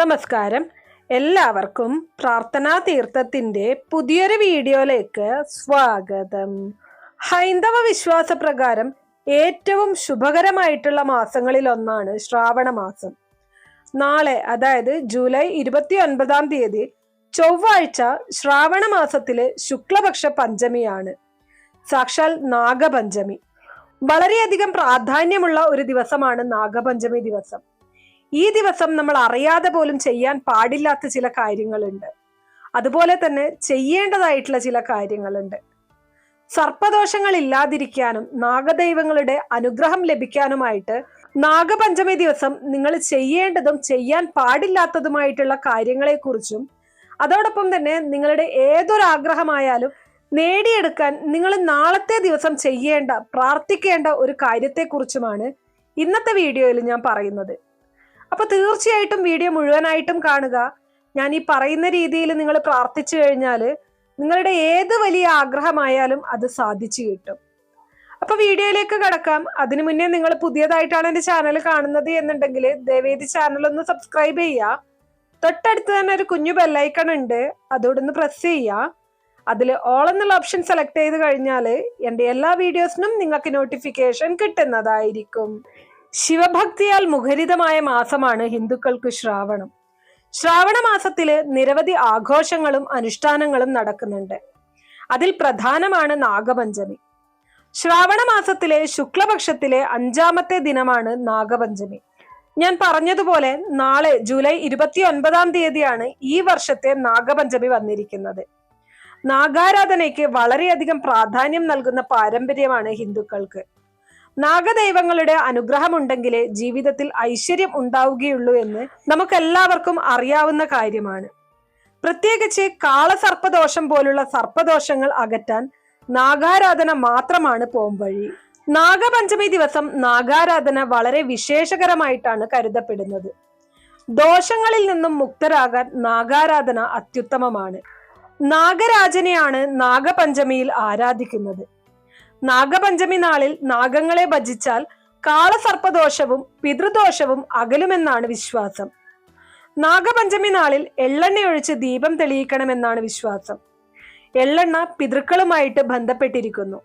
നമസ്കാരം. എല്ലാവർക്കും പ്രാർത്ഥനാ തീർത്ഥത്തിന്റെ പുതിയൊരു വീഡിയോയിലേക്ക് സ്വാഗതം. ഹൈന്ദവ വിശ്വാസ പ്രകാരം ഏറ്റവും ശുഭകരമായിട്ടുള്ള മാസങ്ങളിൽ ഒന്നാണ് ശ്രാവണ മാസം. നാളെ അതായത് ജൂലൈ ഇരുപത്തി ഒൻപതാം തീയതി ചൊവ്വാഴ്ച ശ്രാവണ മാസത്തിലെ ശുക്ലപക്ഷ പഞ്ചമിയാണ്. സാക്ഷാൽ നാഗപഞ്ചമി. വളരെയധികം പ്രാധാന്യമുള്ള ഒരു ദിവസമാണ് നാഗപഞ്ചമി ദിവസം. ഈ ദിവസം നമ്മൾ അറിയാതെ പോലും ചെയ്യാൻ പാടില്ലാത്ത ചില കാര്യങ്ങളുണ്ട്. അതുപോലെ തന്നെ ചെയ്യേണ്ടതായിട്ടുള്ള ചില കാര്യങ്ങളുണ്ട്. സർപ്പദോഷങ്ങൾ ഇല്ലാതിരിക്കാനും നാഗദൈവങ്ങളുടെ അനുഗ്രഹം ലഭിക്കാനുമായിട്ട് നാഗപഞ്ചമി ദിവസം നിങ്ങൾ ചെയ്യേണ്ടതും ചെയ്യാൻ പാടില്ലാത്തതുമായിട്ടുള്ള കാര്യങ്ങളെക്കുറിച്ചും അതോടൊപ്പം തന്നെ നിങ്ങളുടെ ഏതൊരു ആഗ്രഹമായാലും നേടിയെടുക്കാൻ നിങ്ങൾ നാളത്തെ ദിവസം ചെയ്യേണ്ട പ്രാർത്ഥിക്കേണ്ട ഒരു കാര്യത്തെക്കുറിച്ചുമാണ് ഇന്നത്തെ വീഡിയോയിൽ ഞാൻ പറയുന്നത്. അപ്പൊ തീർച്ചയായിട്ടും വീഡിയോ മുഴുവനായിട്ടും കാണുക. ഞാൻ ഈ പറയുന്ന രീതിയിൽ നിങ്ങൾ പ്രാർത്ഥിച്ചു കഴിഞ്ഞാൽ നിങ്ങളുടെ ഏത് വലിയ ആഗ്രഹമായാലും അത് സാധിച്ചു കിട്ടും. അപ്പൊ വീഡിയോയിലേക്ക് കടക്കാം. അതിനു മുന്നേ നിങ്ങൾ പുതിയതായിട്ടാണ് എന്റെ ചാനൽ കാണുന്നത് എന്നുണ്ടെങ്കിൽ ദയവേദി ചാനൽ ഒന്ന് സബ്സ്ക്രൈബ് ചെയ്യുക. തൊട്ടടുത്ത് തന്നെ ഒരു കുഞ്ഞു ബെല്ലൈക്കൺ ഉണ്ട്. അതോടൊന്ന് പ്രസ് ചെയ്യുക. അതിൽ ഓൾ എന്നുള്ള ഓപ്ഷൻ സെലക്ട് ചെയ്ത് കഴിഞ്ഞാൽ എന്റെ എല്ലാ വീഡിയോസിനും നിങ്ങൾക്ക് നോട്ടിഫിക്കേഷൻ കിട്ടുന്നതായിരിക്കും. ശിവഭക്തിയാൽ മുഖരിതമായ മാസമാണ് ഹിന്ദുക്കൾക്ക് ശ്രാവണം. ശ്രാവണ മാസത്തിൽ നിരവധി ആഘോഷങ്ങളും അനുഷ്ഠാനങ്ങളും നടക്കുന്നുണ്ട്. അതിൽ പ്രധാനമാണ് നാഗപഞ്ചമി. ശ്രാവണ മാസത്തിലെ ശുക്ലപക്ഷത്തിലെ അഞ്ചാമത്തെ ദിനമാണ് നാഗപഞ്ചമി. ഞാൻ പറഞ്ഞതുപോലെ നാളെ ജൂലൈ ഇരുപത്തി ഒൻപതാം തീയതിയാണ് ഈ വർഷത്തെ നാഗപഞ്ചമി വന്നിരിക്കുന്നത്. നാഗാരാധനയ്ക്ക് വളരെയധികം പ്രാധാന്യം നൽകുന്ന പാരമ്പര്യമാണ് ഹിന്ദുക്കൾക്ക്. നാഗദൈവങ്ങളുടെ അനുഗ്രഹമുണ്ടെങ്കിലേ ജീവിതത്തിൽ ഐശ്വര്യം ഉണ്ടാവുകയുള്ളൂ എന്ന് നമുക്കെല്ലാവർക്കും അറിയാവുന്ന കാര്യമാണ്. പ്രത്യേകിച്ച് കാളസർപ്പദോഷം പോലുള്ള സർപ്പദോഷങ്ങൾ അകറ്റാൻ നാഗാരാധന മാത്രമാണ് പോംവഴി നാഗപഞ്ചമി ദിവസം നാഗാരാധന വളരെ വിശേഷകരമായിട്ടാണ് കരുതപ്പെടുന്നത്. ദോഷങ്ങളിൽ നിന്നും മുക്തരാകാൻ നാഗാരാധന അത്യുത്തമമാണ്. നാഗരാജനെയാണ് നാഗപഞ്ചമിയിൽ ആരാധിക്കുന്നത്. നാഗപഞ്ചമി നാളിൽ നാഗങ്ങളെ ഭജിച്ചാൽ കാളസർപ്പദോഷവും പിതൃദോഷവും അകലുമെന്നാണ് വിശ്വാസം. നാഗപഞ്ചമി നാളിൽ എള്ളെണ്ണയൊഴിച്ച് ദീപം തെളിയിക്കണമെന്നാണ് വിശ്വാസം. എള്ളെണ്ണ പിതൃക്കളുമായിട്ട് ബന്ധപ്പെട്ടിരിക്കുന്നു.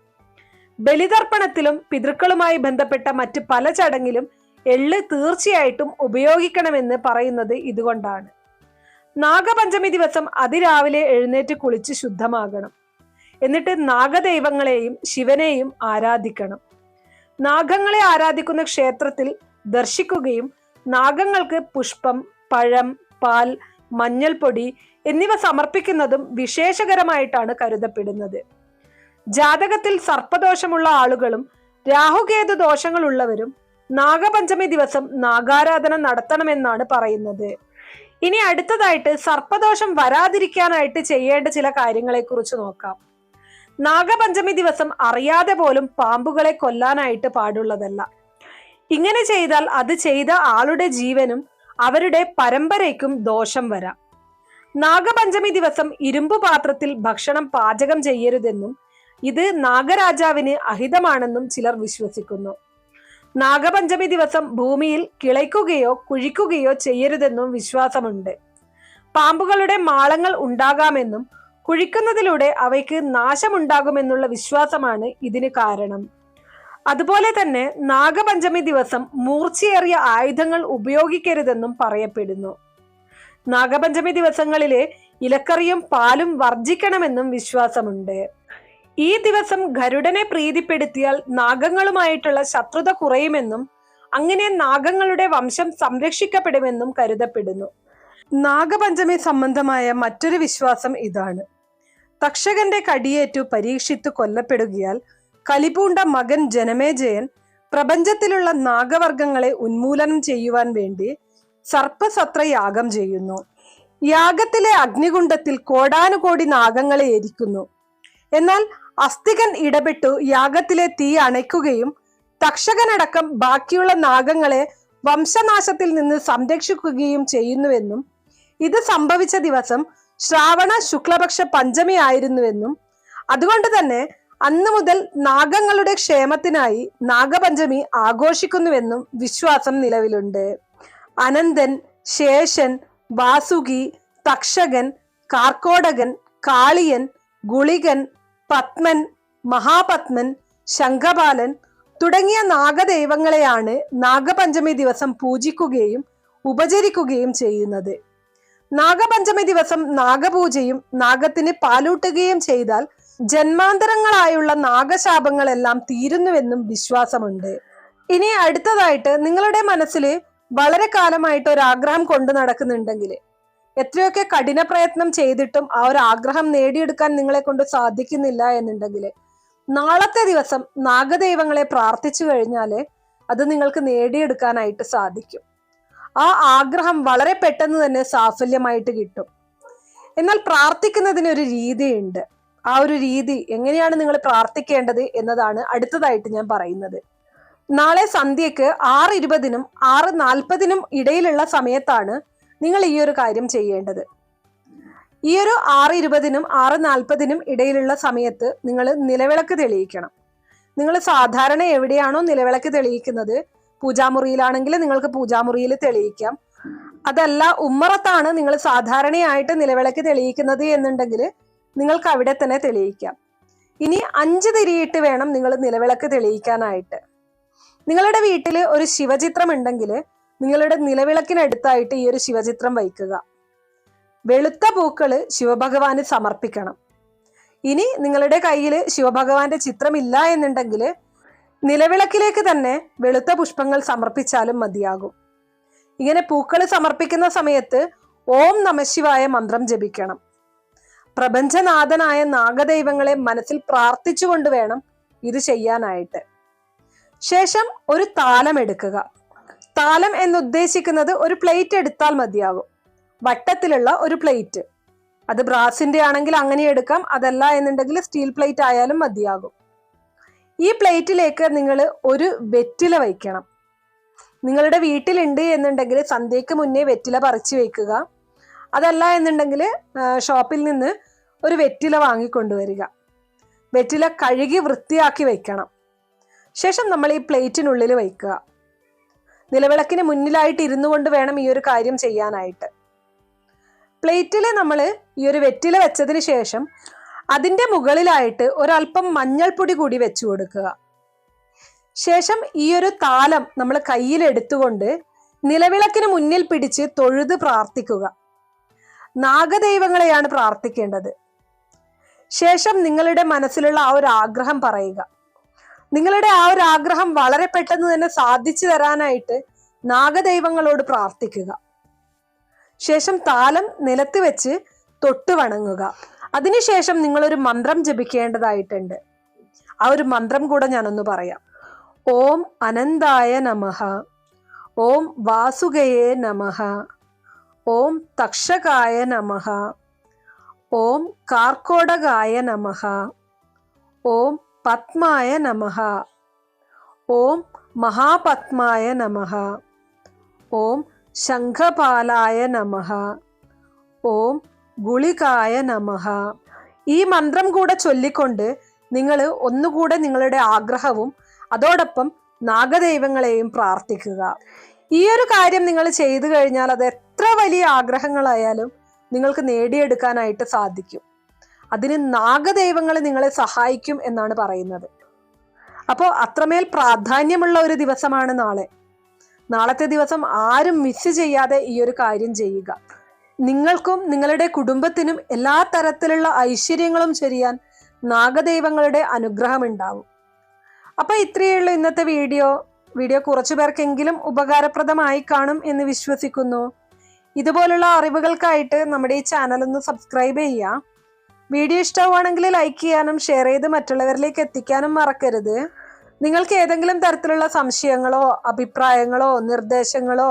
ബലിതർപ്പണത്തിലും പിതൃക്കളുമായി ബന്ധപ്പെട്ട മറ്റ് പല ചടങ്ങിലും എള്ള് തീർച്ചയായിട്ടും ഉപയോഗിക്കണമെന്ന് പറയുന്നത് ഇതുകൊണ്ടാണ്. നാഗപഞ്ചമി ദിവസം അതിരാവിലെ എഴുന്നേറ്റ് കുളിച്ച് ശുദ്ധമാകണം. എന്നിട്ട് നാഗദൈവങ്ങളെയും ശിവനെയും ആരാധിക്കണം. നാഗങ്ങളെ ആരാധിക്കുന്ന ക്ഷേത്രത്തിൽ ദർശിക്കുകയും നാഗങ്ങൾക്ക് പുഷ്പം പഴം പാൽ മഞ്ഞൾപ്പൊടി എന്നിവ സമർപ്പിക്കുന്നതും വിശേഷകരമായിട്ടാണ് കരുതപ്പെടുന്നത്. ജാതകത്തിൽ സർപ്പദോഷമുള്ള ആളുകളും രാഹുകേതു ദോഷങ്ങളുള്ളവരും നാഗപഞ്ചമി ദിവസം നാഗാരാധന നടത്തണമെന്നാണ് പറയുന്നത്. ഇനി അടുത്തതായിട്ട് സർപ്പദോഷം വരാതിരിക്കാനായിട്ട് ചെയ്യേണ്ട ചില കാര്യങ്ങളെ കുറിച്ച് നോക്കാം. നാഗപഞ്ചമി ദിവസം അറിയാതെ പോലും പാമ്പുകളെ കൊല്ലാനായിട്ട് പാടുള്ളതല്ല. ഇങ്ങനെ ചെയ്താൽ അത് ചെയ്ത ആളുടെ ജീവനും അവരുടെ പരമ്പരയ്ക്കും ദോഷം വരാം. നാഗപഞ്ചമി ദിവസം ഇരുമ്പു പാത്രത്തിൽ ഭക്ഷണം പാചകം ചെയ്യരുതെന്നും ഇത് നാഗരാജാവിന് അഹിതമാണെന്നും ചിലർ വിശ്വസിക്കുന്നു. നാഗപഞ്ചമി ദിവസം ഭൂമിയിൽ കിളയ്ക്കുകയോ കുഴിക്കുകയോ ചെയ്യരുതെന്നും വിശ്വാസമുണ്ട്. പാമ്പുകളുടെ മാളങ്ങൾ ഉണ്ടാകാമെന്നും കുഴിക്കുന്നതിലൂടെ അവയ്ക്ക് നാശമുണ്ടാകുമെന്നുള്ള വിശ്വാസമാണ് ഇതിന് കാരണം. അതുപോലെ തന്നെ നാഗപഞ്ചമി ദിവസം മൂർച്ചയേറിയ ആയുധങ്ങൾ ഉപയോഗിക്കരുതെന്നും പറയപ്പെടുന്നു. നാഗപഞ്ചമി ദിവസങ്ങളിലെ ഇലക്കറിയും പാലും വർജിക്കണമെന്നും വിശ്വാസമുണ്ട്. ഈ ദിവസം ഗരുഡനെ പ്രീതിപ്പെടുത്തിയാൽ നാഗങ്ങളുമായിട്ടുള്ള ശത്രുത കുറയുമെന്നും അങ്ങനെ നാഗങ്ങളുടെ വംശം സംരക്ഷിക്കപ്പെടുമെന്നും കരുതപ്പെടുന്നു. നാഗപഞ്ചമി സംബന്ധമായ മറ്റൊരു വിശ്വാസം ഇതാണ്. തക്ഷകന്റെ കടിയേറ്റു പരീക്ഷിത്തു കൊല്ലപ്പെടുകയാൽ കലിപൂണ്ട മകൻ ജനമേജയൻ പ്രപഞ്ചത്തിലുള്ള നാഗവർഗങ്ങളെ ഉന്മൂലനം ചെയ്യുവാൻ വേണ്ടി സർപ്പസത്ര യാഗം ചെയ്യുന്നു. യാഗത്തിലെ അഗ്നികുണ്ഡത്തിൽ കോടാനുകോടി നാഗങ്ങളെ എരിക്കുന്നു. എന്നാൽ അസ്തികൻ ഇടപെട്ടു യാഗത്തിലെ തീ അണയ്ക്കുകയും തക്ഷകനടക്കം ബാക്കിയുള്ള നാഗങ്ങളെ വംശനാശത്തിൽ നിന്ന് സംരക്ഷിക്കുകയും ചെയ്യുന്നുവെന്നും ഇത് സംഭവിച്ച ദിവസം ശ്രാവണ ശുക്ലപക്ഷ പഞ്ചമി ആയിരുന്നുവെന്നും അതുകൊണ്ട് തന്നെ അന്നു മുതൽ നാഗങ്ങളുടെ ക്ഷേമത്തിനായി നാഗപഞ്ചമി ആഘോഷിക്കുന്നുവെന്നും വിശ്വാസം നിലവിലുണ്ട്. അനന്തൻ ശേഷൻ വാസുകി തക്ഷകൻ കാർക്കോടകൻ കാളിയൻ ഗുളികൻ പത്മൻ മഹാപത്മൻ ശംഖപാലൻ തുടങ്ങിയ നാഗദൈവങ്ങളെയാണ് നാഗപഞ്ചമി ദിവസം പൂജിക്കുകയും ഉപചരിക്കുകയും ചെയ്യുന്നത്. നാഗപഞ്ചമി ദിവസം നാഗപൂജയും നാഗത്തിന് പാലൂട്ടുകയും ചെയ്താൽ ജന്മാന്തരങ്ങളായുള്ള നാഗശാപങ്ങളെല്ലാം തീരുന്നുവെന്നും വിശ്വാസമുണ്ട്. ഇനി അടുത്തതായിട്ട് നിങ്ങളുടെ മനസ്സിൽ വളരെ കാലമായിട്ട് ഒരു ആഗ്രഹം കൊണ്ടു നടക്കുന്നുണ്ടെങ്കിൽ എത്രയൊക്കെ കഠിന പ്രയത്നം ചെയ്തിട്ടും ആ ഒരു ആഗ്രഹം നേടിയെടുക്കാൻ നിങ്ങളെ കൊണ്ട് സാധിക്കുന്നില്ല എന്നുണ്ടെങ്കിൽ നാളത്തെ ദിവസം നാഗദൈവങ്ങളെ പ്രാർത്ഥിച്ചു കഴിഞ്ഞാൽ അത് നിങ്ങൾക്ക് നേടിയെടുക്കാനായിട്ട് സാധിക്കും. ആ ആഗ്രഹം വളരെ പെട്ടെന്ന് തന്നെ സാഫല്യമായിട്ട് കിട്ടും. എന്നാൽ പ്രാർത്ഥിക്കുന്നതിന് ഒരു രീതിയുണ്ട്. ആ ഒരു രീതി എങ്ങനെയാണ് നിങ്ങൾ പ്രാർത്ഥിക്കേണ്ടത് എന്നതാണ് അടുത്തതായിട്ട് ഞാൻ പറയുന്നത്. നാളെ സന്ധ്യക്ക് ആറ് ഇരുപതിനും ആറ് നാൽപ്പതിനും ഇടയിലുള്ള സമയത്താണ് നിങ്ങൾ ഈ ഒരു കാര്യം ചെയ്യേണ്ടത്. ഈ ഒരു ആറ് ഇരുപതിനും ആറ് നാൽപ്പതിനും ഇടയിലുള്ള സമയത്ത് നിങ്ങൾ നിലവിളക്ക് തെളിയിക്കണം. നിങ്ങൾ സാധാരണ എവിടെയാണോ നിലവിളക്ക് തെളിയിക്കുന്നത് പൂജാമുറിയിലാണെങ്കിൽ നിങ്ങൾക്ക് പൂജാമുറിയിൽ തെളിയിക്കാം. അതല്ല ഉമ്മറത്താണ് നിങ്ങൾ സാധാരണയായിട്ട് നിലവിളക്ക് തെളിയിക്കുന്നത് എന്നുണ്ടെങ്കിൽ നിങ്ങൾക്ക് അവിടെ തന്നെ തെളിയിക്കാം. ഇനി അഞ്ച് തിരിയിട്ട് വേണം നിങ്ങൾ നിലവിളക്ക് തെളിയിക്കാനായിട്ട്. നിങ്ങളുടെ വീട്ടിൽ ഒരു ശിവചിത്രം ഉണ്ടെങ്കിൽ നിങ്ങളുടെ നിലവിളക്കിനടുത്തായിട്ട് ഈ ഒരു ശിവചിത്രം വയ്ക്കുക. വെളുത്ത പൂക്കൾ ശിവഭഗവാന് സമർപ്പിക്കണം. ഇനി നിങ്ങളുടെ കയ്യിൽ ശിവഭഗവാന്റെ ചിത്രമില്ല എന്നുണ്ടെങ്കിൽ നിലവിളക്കിലേക്ക് തന്നെ വെളുത്ത പുഷ്പങ്ങൾ സമർപ്പിച്ചാലും മതിയാകും. ഇങ്ങനെ പൂക്കൾ സമർപ്പിക്കുന്ന സമയത്ത് ഓം നമശിവായ മന്ത്രം ജപിക്കണം. പ്രപഞ്ചനാഥനായ നാഗദൈവങ്ങളെ മനസ്സിൽ പ്രാർത്ഥിച്ചുകൊണ്ട് വേണം ഇത് ചെയ്യാനായിട്ട്. ശേഷം ഒരു താലം എടുക്കുക. താലം എന്നുദ്ദേശിക്കുന്നത് ഒരു പ്ലേറ്റ് എടുത്താൽ മതിയാകും. വട്ടത്തിലുള്ള ഒരു പ്ലേറ്റ്. അത് ബ്രാസിന്റെ ആണെങ്കിൽ അങ്ങനെ എടുക്കാം അതല്ല എന്നുണ്ടെങ്കിൽ സ്റ്റീൽ പ്ലേറ്റ് ആയാലും മതിയാകും. ഈ പ്ലേറ്റിലേക്ക് നിങ്ങൾ ഒരു വെറ്റില വയ്ക്കണം. നിങ്ങളുടെ വീട്ടിലുണ്ട് എന്നുണ്ടെങ്കിൽ സന്ധ്യയ്ക്ക് മുന്നേ വെറ്റില പറിച്ചു വയ്ക്കുക അതല്ല എന്നുണ്ടെങ്കിൽ ഷോപ്പിൽ നിന്ന് ഒരു വെറ്റില വാങ്ങിക്കൊണ്ടുവരിക. വെറ്റില കഴുകി വൃത്തിയാക്കി വയ്ക്കണം ശേഷം നമ്മൾ ഈ പ്ലേറ്റിനുള്ളിൽ വയ്ക്കുക. നിലവിളക്കിന് മുന്നിലായിട്ട് ഇരുന്നു കൊണ്ട് വേണം ഈ ഒരു കാര്യം ചെയ്യാനായിട്ട്. പ്ലേറ്റിൽ നമ്മൾ ഈ ഒരു വെറ്റില വെച്ചതിന് ശേഷം അതിന്റെ മുകളിലായിട്ട് ഒരല്പം മഞ്ഞൾപ്പൊടി കൂടി വെച്ചു കൊടുക്കുക. ശേഷം ഈ ഒരു താലം നമ്മൾ കയ്യിൽ എടുത്തുകൊണ്ട് നിലവിളക്കിന് മുന്നിൽ പിടിച്ച് തൊഴുത് പ്രാർത്ഥിക്കുക. നാഗദൈവങ്ങളെയാണ് പ്രാർത്ഥിക്കേണ്ടത്. ശേഷം നിങ്ങളുടെ മനസ്സിലുള്ള ആ ഒരു ആഗ്രഹം പറയുക. നിങ്ങളുടെ ആ ഒരു ആഗ്രഹം വളരെ പെട്ടെന്ന് തന്നെ സാധിച്ചു തരാനായിട്ട് നാഗദൈവങ്ങളോട് പ്രാർത്ഥിക്കുക. ശേഷം താലം നിലത്ത് വെച്ച് തൊട്ട് വണങ്ങുക. അതിനുശേഷം നിങ്ങളൊരു മന്ത്രം ജപിക്കേണ്ടതായിട്ടുണ്ട്. ആ ഒരു മന്ത്രം കൂടെ ഞാനൊന്ന് പറയാം. ഓം അനന്തായ നമഹ ഓം വാസുകയേ നമഹ ഓം തക്ഷകായ നമഹ ഓം കാർക്കോടകായ നമഹ ഓം പത്മായ നമഹ ഓം മഹാപത്മായ നമഹ ഓം ശംഖപാലായ നമഹ ഓം ഗുളികായ നമഹ. ഈ മന്ത്രം കൂടെ ചൊല്ലിക്കൊണ്ട് നിങ്ങൾ ഒന്നുകൂടെ നിങ്ങളുടെ ആഗ്രഹവും അതോടൊപ്പം നാഗദൈവങ്ങളെയും പ്രാർത്ഥിക്കുക. ഈ ഒരു കാര്യം നിങ്ങൾ ചെയ്തു കഴിഞ്ഞാൽ അത് എത്ര വലിയ ആഗ്രഹങ്ങളായാലും നിങ്ങൾക്ക് നേടിയെടുക്കാനായിട്ട് സാധിക്കും. അതിന് നാഗദൈവങ്ങൾ നിങ്ങളെ സഹായിക്കും എന്നാണ് പറയുന്നത്. അപ്പോൾ അത്രമേൽ പ്രാധാന്യമുള്ള ഒരു ദിവസമാണ് നാളെ. നാളത്തെ ദിവസം ആരും മിസ് ചെയ്യാതെ ഈ ഒരു കാര്യം ചെയ്യുക. നിങ്ങൾക്കും നിങ്ങളുടെ കുടുംബത്തിനും എല്ലാ തരത്തിലുള്ള ഐശ്വര്യങ്ങളും ചൊരിയാൻ നാഗദൈവങ്ങളുടെ അനുഗ്രഹം ഉണ്ടാവും അപ്പൊ ഇത്രയേ ഉള്ളൂ ഇന്നത്തെ വീഡിയോ. വീഡിയോ കുറച്ചു പേർക്കെങ്കിലും ഉപകാരപ്രദമായി കാണും എന്ന് വിശ്വസിക്കുന്നു. ഇതുപോലുള്ള അറിവുകൾക്കായിട്ട് നമ്മുടെ ഈ ചാനൽ ഒന്ന് സബ്സ്ക്രൈബ് ചെയ്യുക. വീഡിയോ ഇഷ്ടമാണെങ്കിൽ ലൈക്ക് ചെയ്യാനും ഷെയർ ചെയ്ത് മറ്റുള്ളവരിലേക്ക് എത്തിക്കാനും മറക്കരുത്. നിങ്ങൾക്ക് ഏതെങ്കിലും തരത്തിലുള്ള സംശയങ്ങളോ അഭിപ്രായങ്ങളോ നിർദ്ദേശങ്ങളോ